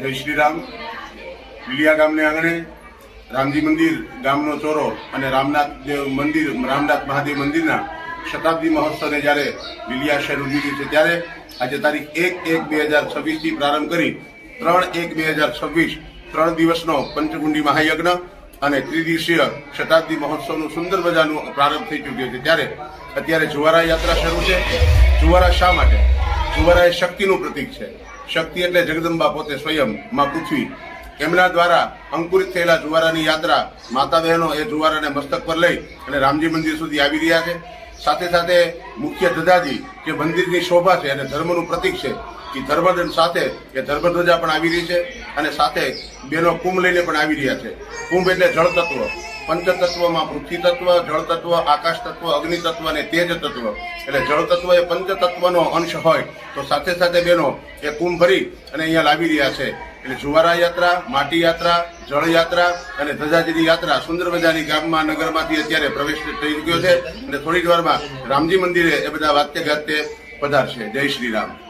જય શ્રી રામ લીલિયા ગામને આંગણે રામજી મંદિર ગામનો ચોરો અને રામનાથ દેવ મંદિર, રામનાથ મહાદેવ મંદિરના શતાબ્દી મહોત્સવને જ્યારે લીલિયા શહેર ઉજવી છે ત્યારે આજે તારીખ એક એક બે હજાર છવ્વીસથી પ્રારંભ કરી ત્રણ એક બે હજાર છવ્વીસ ત્રણ દિવસનો પંચકુંડી મહાયજ્ઞ અને ત્રિદિવસીય શતાબ્દી મહોત્સવનું સુંદર મજાનું પ્રારંભ થઈ ચૂક્યો છે. ત્યારે અત્યારે જુવારા યાત્રા શરૂ છે. જુવારા શા માટે? જુવારા એ શક્તિનું પ્રતીક છે. શક્તિ એટલે જગદંબા પોતે સ્વયં માં પૃથ્વી. એમના દ્વારા અંકુરિત થયેલા જુવારાની યાત્રા માતા બહેનો એ જુવારાને મસ્તક પર લઈ અને રામજી મંદિર સુધી આવી રહ્યા છે. સાથે સાથે મુખ્ય ધજાજી જે મંદિરની શોભા છે અને ધર્મનું પ્રતીક છે એ ધર્મદંડ સાથે એ ધર્મધ્વજા પણ આવી રહી છે અને સાથે બેનો કુંભ લઈને પણ આવી રહ્યા છે. કુંભ એટલે જળ તત્વ પંચતત્વમાં પૃથ્વી તત્વ જળ તત્વ આકાશ તત્વ અગ્નિ તત્વ અને તેજ તત્વ એટલે જળ તત્વ એ પંચતત્વનો અંશ હોય તો સાથે સાથે બેનો એ કુંભ ભરી અને અહીંયા લાવી રહ્યા છે. એટલે જુવારા યાત્રા, માટી યાત્રા, જળ યાત્રા અને ધજાજીની યાત્રા સુંદર મજાની ગામમાં નગરમાંથી અત્યારે પ્રવેશ થઈ ચૂક્યો છે. અને થોડી જ વારમાં રામજી મંદિરે એ બધા વાત્ય ગાત્ય પધારશે. જય શ્રી રામ.